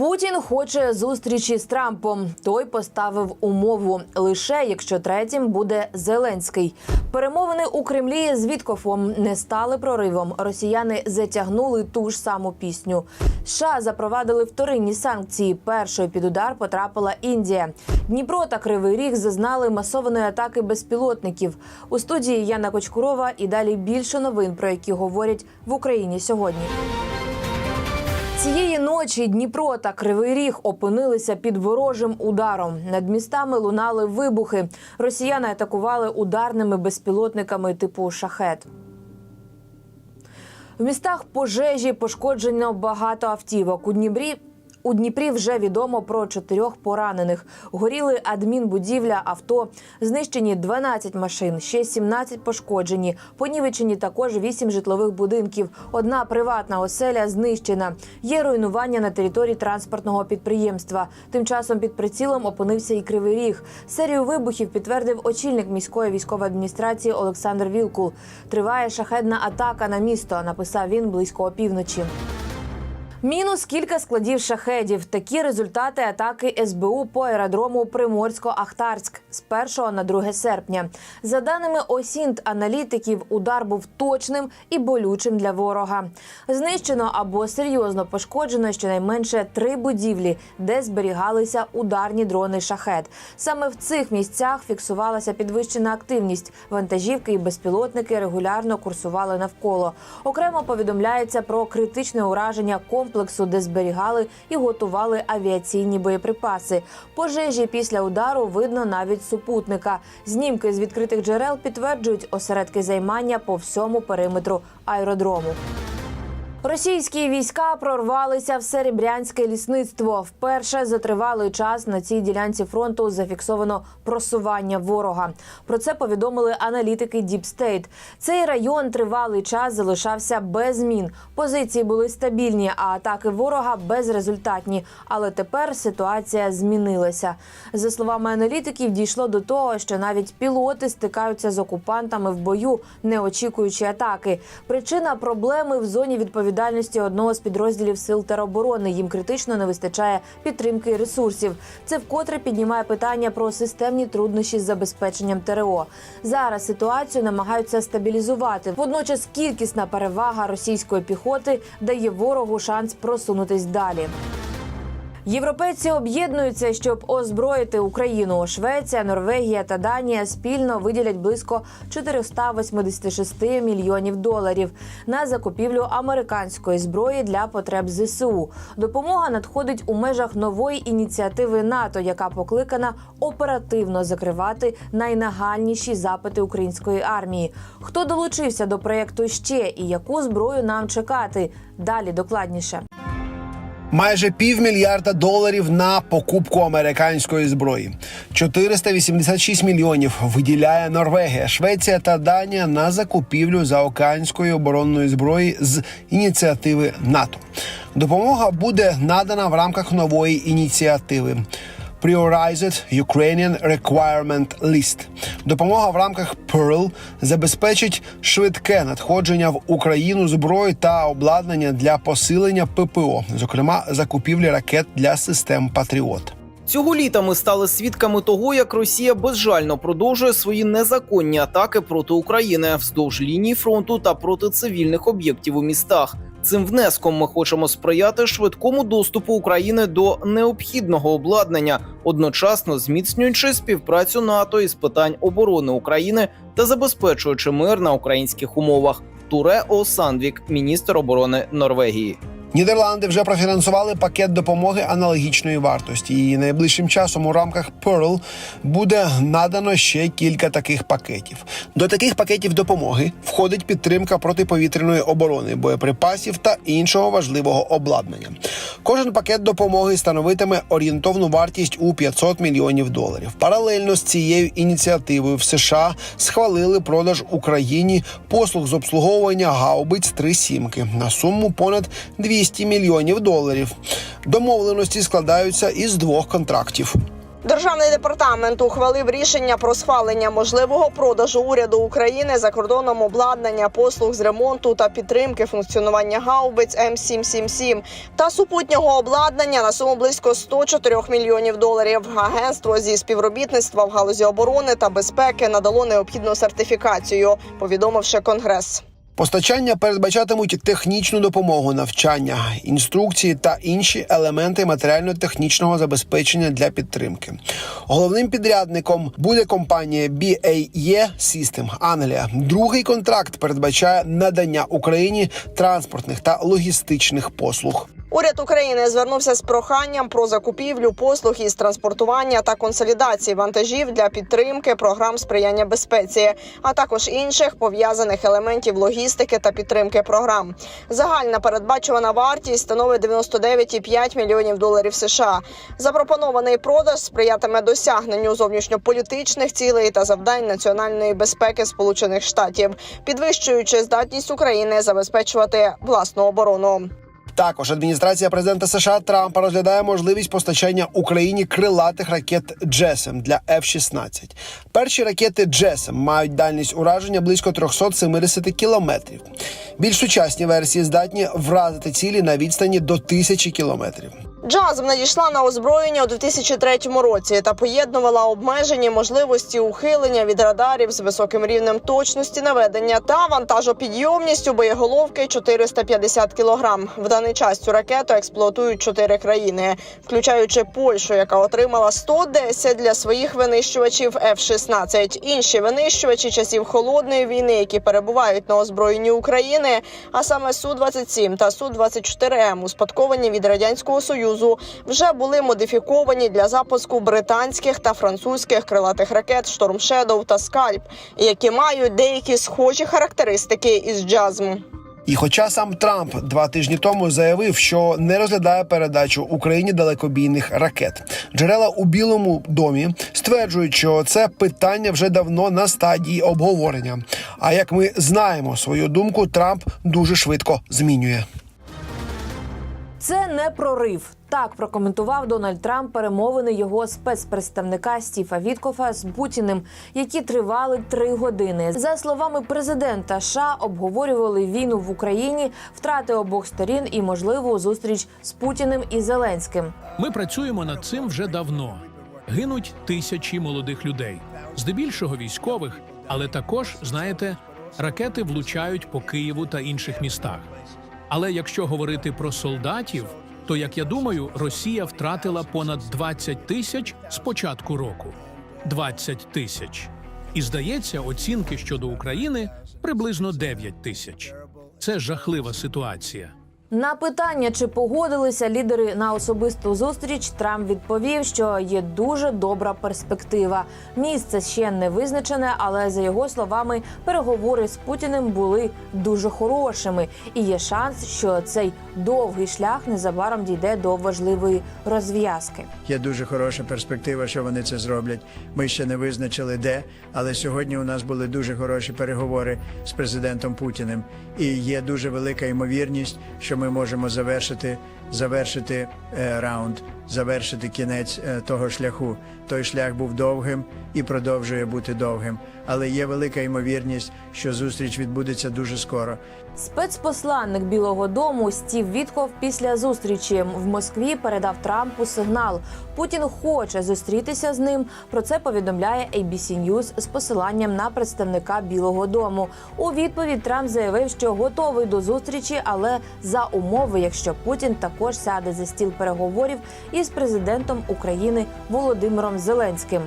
Путін хоче зустрічі з Трампом. Той поставив умову лише якщо третім буде Зеленський. Перемовини у Кремлі з Віткофом не стали проривом. Росіяни затягнули ту ж саму пісню. США запровадили вторинні санкції. Першою під удар потрапила Індія. Дніпро та Кривий Ріг зазнали масованої атаки безпілотників. У студії Яна Кочкурова і далі більше новин, про які говорять в Україні сьогодні. Цієї ночі Дніпро та Кривий Ріг опинилися під ворожим ударом. Над містами лунали вибухи. Росіяни атакували ударними безпілотниками типу шахет. В містах пожежі пошкоджено багато автівок. У Дніпрі у Дніпрі вже відомо про чотирьох поранених. Горіли адмінбудівля, авто, знищені 12 машин, ще 17 пошкоджені. Понівечені також 8 житлових будинків. Одна приватна оселя знищена. Є руйнування на території транспортного підприємства. Тим часом під прицілом опинився і Кривий Ріг. Серію вибухів підтвердив очільник міської військової адміністрації Олександр Вілкул. Триває шахедна атака на місто. Написав він близько опівночі. Мінус кілька складів шахедів. Такі результати атаки СБУ по аеродрому Приморсько-Ахтарськ з 1 на 2 серпня. За даними ОСІНТ аналітиків, удар був точним і болючим для ворога. Знищено або серйозно пошкоджено щонайменше три будівлі, де зберігалися ударні дрони шахет. Саме в цих місцях фіксувалася підвищена активність. Вантажівки і безпілотники регулярно курсували навколо. Окремо повідомляється про критичне ураження комплексу, де зберігали і готували авіаційні боєприпаси. Пожежі після удару видно навіть супутника. Знімки з відкритих джерел підтверджують осередки займання по всьому периметру аеродрому. Російські війська прорвалися в серебрянське лісництво. Вперше за тривалий час на цій ділянці фронту зафіксовано просування ворога. Про це повідомили аналітики State. Цей район тривалий час залишався без змін. Позиції були стабільні, а атаки ворога безрезультатні. Але тепер ситуація змінилася. За словами аналітиків, дійшло до того, що навіть пілоти стикаються з окупантами в бою, не очікуючи атаки. Причина проблеми в зоні відповідальності одного з підрозділів сил тероборони. Їм критично не вистачає підтримки і ресурсів. Це вкотре піднімає питання про системні труднощі з забезпеченням ТРО. Зараз ситуацію намагаються стабілізувати. Водночас кількісна перевага російської піхоти дає ворогу шанс просунутись далі. Європейці об'єднуються, щоб озброїти Україну. Швеція, Норвегія та Данія спільно виділять близько 486 мільйонів доларів на закупівлю американської зброї для потреб ЗСУ. Допомога надходить у межах нової ініціативи НАТО, яка покликана оперативно закривати найнагальніші запити української армії. Хто долучився до проєкту ще і яку зброю нам чекати? Далі докладніше. Майже півмільярда доларів на покупку американської зброї. 486 мільйонів виділяє Норвегія, Швеція та Данія на закупівлю заокеанської оборонної зброї з ініціативи НАТО. Допомога буде надана в рамках нової ініціативи. Prioritized Ukrainian Requirement List. Допомога в рамках Pearl забезпечить швидке надходження в Україну зброї та обладнання для посилення ППО, зокрема закупівлі ракет для систем Патріот. Цього літа ми стали свідками того, як Росія безжально продовжує свої незаконні атаки проти України вздовж лінії фронту та проти цивільних об'єктів у містах. Цим внеском ми хочемо сприяти швидкому доступу України до необхідного обладнання, одночасно зміцнюючи співпрацю НАТО із питань оборони України та забезпечуючи мир на українських умовах. Туре О Сандвік, міністр оборони Норвегії. Нідерланди вже профінансували пакет допомоги аналогічної вартості. І найближчим часом у рамках Pearl буде надано ще кілька таких пакетів. До таких пакетів допомоги входить підтримка протиповітряної оборони, боєприпасів та іншого важливого обладнання. Кожен пакет допомоги становитиме орієнтовну вартість у 500 мільйонів доларів. Паралельно з цією ініціативою в США схвалили продаж Україні послуг з обслуговування гаубиць три сімки на суму понад 200 мільйонів доларів. Домовленості складаються із двох контрактів. Державний департамент ухвалив рішення про схвалення можливого продажу уряду України за кордоном обладнання послуг з ремонту та підтримки функціонування гаубиць М777 та супутнього обладнання на суму близько 104 мільйонів доларів. Агентство зі співробітництва в галузі оборони та безпеки надало необхідну сертифікацію, повідомивши конгрес. Постачання передбачатимуть технічну допомогу, навчання, інструкції та інші елементи матеріально-технічного забезпечення для підтримки. Головним підрядником буде компанія BAE System Англія. Другий контракт передбачає надання Україні транспортних та логістичних послуг. Уряд України звернувся з проханням про закупівлю послуг із транспортування та консолідації вантажів для підтримки програм сприяння безпеці, а також інших пов'язаних елементів логістики та підтримки програм. Загальна передбачувана вартість становить 99,5 мільйонів доларів США. Запропонований продаж сприятиме досягненню зовнішньополітичних цілей та завдань національної безпеки Сполучених Штатів, підвищуючи здатність України забезпечувати власну оборону. Також адміністрація президента США Трампа розглядає можливість постачання Україні крилатих ракет Джесем для F-16. Перші ракети Джесем мають дальність ураження близько 370 кілометрів. Більш сучасні версії здатні вразити цілі на відстані до тисячі кілометрів. Джазм надійшла на озброєння у 2003 році та поєднувала обмежені можливості ухилення від радарів з високим рівнем точності наведення та вантажопідйомністю боєголовки 450 кг. В даний час цю ракету експлуатують чотири країни, включаючи Польщу, яка отримала 110 для своїх винищувачів F-16. Інші винищувачі часів холодної війни, які перебувають на озброєнні України, а саме су 27 та су 24 м успадковані від радянського союзу, вже були модифіковані для запуску британських та французьких крилатих ракет Шторм Shadow та Скальп, які мають деякі схожі характеристики із джазм. І хоча сам Трамп два тижні тому заявив, що не розглядає передачу Україні далекобійних ракет, джерела у Білому домі стверджують, що це питання вже давно на стадії обговорення. А як ми знаємо, свою думку Трамп дуже швидко змінює. Це не прорив. Так прокоментував Дональд Трамп перемовини його спецпредставника Стіфа Віткофа з Путіним, які тривали три години. За словами президента, США обговорювали війну в Україні, втрати обох сторін і можливу зустріч з Путіним і Зеленським. Ми працюємо над цим вже давно. Гинуть тисячі молодих людей, здебільшого військових, але також, знаєте, ракети влучають по Києву та інших містах. Але якщо говорити про солдатів, то як я думаю, Росія втратила понад 20 тисяч з початку року. 20 тисяч. І здається, оцінки щодо України приблизно 9 тисяч. Це жахлива ситуація. На питання, чи погодилися лідери на особисту зустріч, Трамп відповів, що є дуже добра перспектива. Місце ще не визначене, але за його словами, переговори з Путіним були дуже хорошими, і є шанс, що цей довгий шлях незабаром дійде до важливої розв'язки. Є дуже хороша перспектива, що вони це зроблять. Ми ще не визначили де, але сьогодні у нас були дуже хороші переговори з президентом Путіним. І є дуже велика ймовірність, що ми можемо завершити, завершити е, раунд, завершити кінець е, того шляху. Той шлях був довгим і продовжує бути довгим. Але є велика ймовірність, що зустріч відбудеться дуже скоро. Спецпосланник Білого Дому Стів Вітков після зустрічі в Москві передав Трампу сигнал. Путін хоче зустрітися з ним. Про це повідомляє ABC News з посиланням на представника Білого Дому. У відповідь Трамп заявив, що готовий до зустрічі, але за умови, якщо Путін також сяде за стіл переговорів із президентом України Володимиром Зеленським.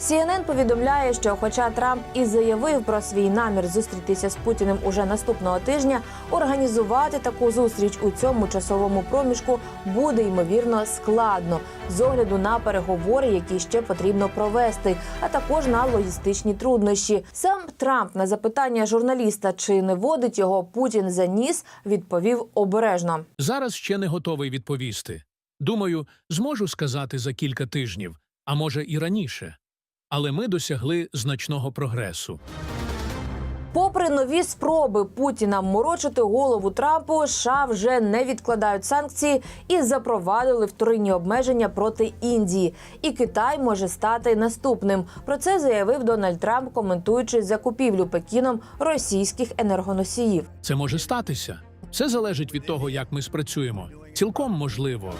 CNN повідомляє, що, хоча Трамп і заявив про свій намір зустрітися з Путіним уже наступного тижня, організувати таку зустріч у цьому часовому проміжку буде ймовірно складно з огляду на переговори, які ще потрібно провести, а також на логістичні труднощі. Сам Трамп на запитання журналіста, чи не водить його Путін за ніс, відповів обережно. Зараз ще не готовий відповісти. Думаю, зможу сказати за кілька тижнів, а може і раніше. Але ми досягли значного прогресу. Попри нові спроби Путіна морочити голову Трампу, США вже не відкладають санкції і запровадили вторинні обмеження проти Індії. І Китай може стати наступним. Про це заявив Дональд Трамп, коментуючи закупівлю Пекіном російських енергоносіїв. Це може статися. Все залежить від того, як ми спрацюємо. Цілком можливо.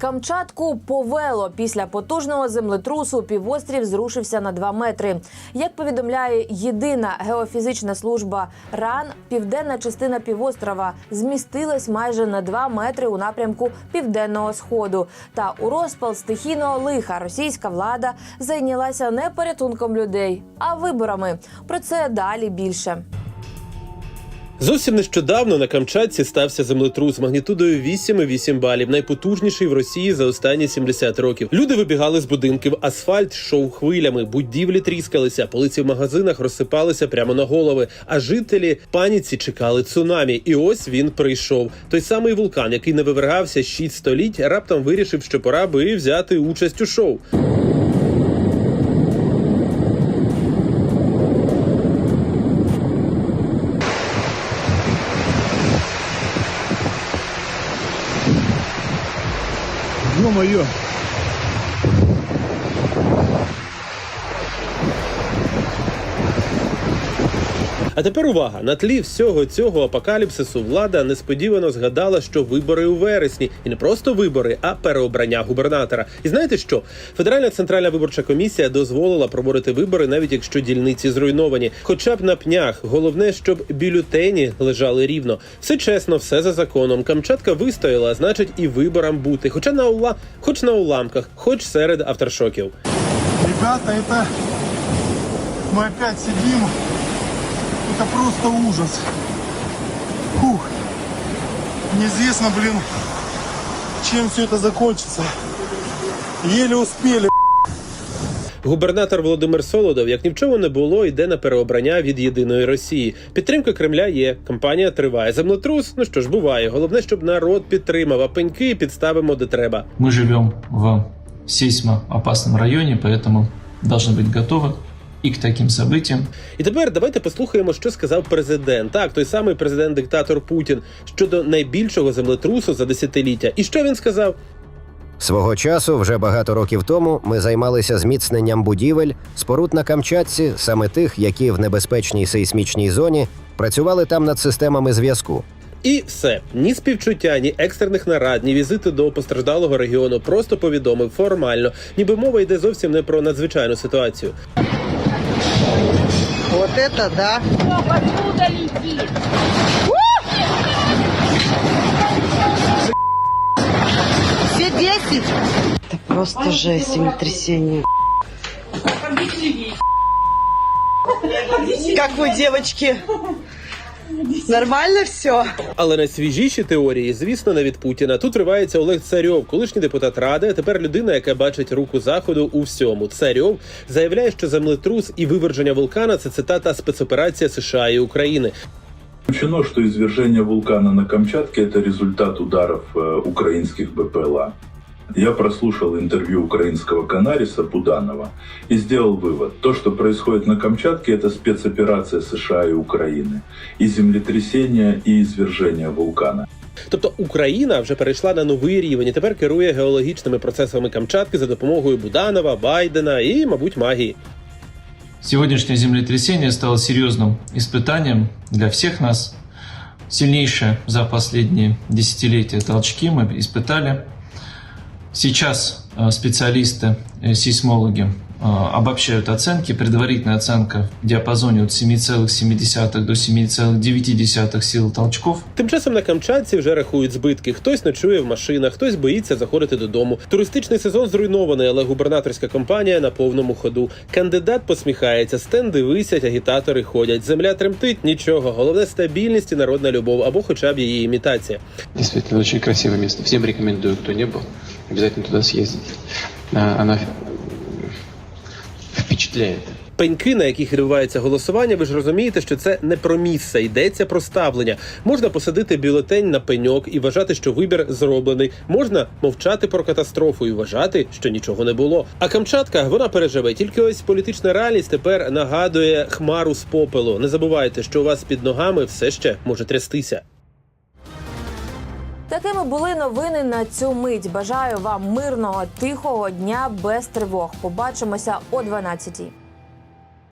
Камчатку повело після потужного землетрусу. Півострів зрушився на 2 метри. Як повідомляє єдина геофізична служба РАН, південна частина півострова змістилась майже на 2 метри у напрямку південного сходу. Та у розпал стихійного лиха російська влада зайнялася не порятунком людей, а виборами. Про це далі більше. Зовсім нещодавно на Камчатці стався землетрус магнітудою 8,8 балів, найпотужніший в Росії за останні 70 років. Люди вибігали з будинків, асфальт йшов хвилями, будівлі тріскалися, полиці в магазинах розсипалися прямо на голови. А жителі паніці чекали цунамі. І ось він прийшов. Той самий вулкан, який не вивергався 6 століть, раптом вирішив, що пора би взяти участь у шоу. А тепер увага на тлі всього цього апокаліпсису влада несподівано згадала, що вибори у вересні, і не просто вибори, а переобрання губернатора. І знаєте що? Федеральна центральна виборча комісія дозволила проводити вибори, навіть якщо дільниці зруйновані, хоча б на пнях. Головне, щоб бюлетені лежали рівно. Все чесно, все за законом. Камчатка вистояла, значить, і виборам бути. Хоча на ула, хоч на уламках, хоч серед авторшоків. Ребята, это мы опять сидим. Это просто ужас. Фух. Неизвестно, блин, чем все это закончится. Еле успели. Губернатор Володимир Солодов, як ні в чому не було, йде на переобрання від єдиної Росії. Підтримка Кремля є. Кампанія триває. Землетрус, ну що ж буває. Головне, щоб народ підтримав, а пеньки підставимо де треба. Мы живем в сейсмоопасном районе, поэтому должны быть готовы и к таким событиям. І тепер давайте послухаємо, що сказав президент. Так, той самий президент-диктатор Путін щодо найбільшого землетрусу за десятиліття. І що він сказав? Свого часу, вже багато років тому, ми займалися зміцненням будівель, споруд на Камчатці, саме тих, які в небезпечній сейсмічній зоні працювали там над системами зв'язку. І все ні співчуття, ні екстрених нарад, ні візити до постраждалого регіону. Просто повідомив формально, ніби мова йде зовсім не про надзвичайну ситуацію. Вот это да. Все 10. Это просто жесть, землетрясение. Как вы, девочки? Нормально все? Але найсвіжіші теорії, звісно, не від Путіна. Тут ривається Олег Царьов, колишній депутат ради, а тепер людина, яка бачить руку заходу у всьому. Царьов заявляє, що землетрус і виверження вулкана це цитата спецоперація США і України. Исключено, что извержение вулкана на Камчатке – это результат ударов э, украинских БПЛА. Я прослушал интервью украинского канариса Буданова и сделал вывод. То, что происходит на Камчатке, это спецоперация США и Украины. И землетрясение, и извержение вулкана. Тобто Україна вже перейшла на новий рівень і тепер керує геологічними процесами Камчатки за допомогою Буданова, Байдена і, мабуть, магії. Сегодняшнее землетрясение стало серьезным испытанием для всех нас. Сильнейшие за последние десятилетия толчки мы испытали. Сейчас э, специалисты, э, сейсмологи э, обобщают оценки. Предварительная оценка в диапазоне от 7,7 до 7,9 сил толчков. Тим часом на Камчатці вже рахують збитки. Хтось ночує в машинах, хтось боїться заходити додому. Туристичний сезон зруйнований, але губернаторська кампанія на повному ходу. Кандидат посміхається, стенди висять, агітатори ходять. Земля тремтить, нічого. Головне стабільність і народна любов або хоча б її імітація. Действительно, очень красивое место. Всем рекомендую, кто не был, обязательно туда съездить. А, Она впечатляет. Пеньки, на яких відбувається голосування, ви ж розумієте, що це не про місце, йдеться про ставлення. Можна посадити бюлетень на пеньок і вважати, що вибір зроблений. Можна мовчати про катастрофу і вважати, що нічого не було. А Камчатка вона переживе. Тільки ось політична реальність тепер нагадує хмару з попелу. Не забувайте, що у вас під ногами все ще може трястися. Такими були новини на цю мить. Бажаю вам мирного, тихого дня без тривог. Побачимося о 12-й.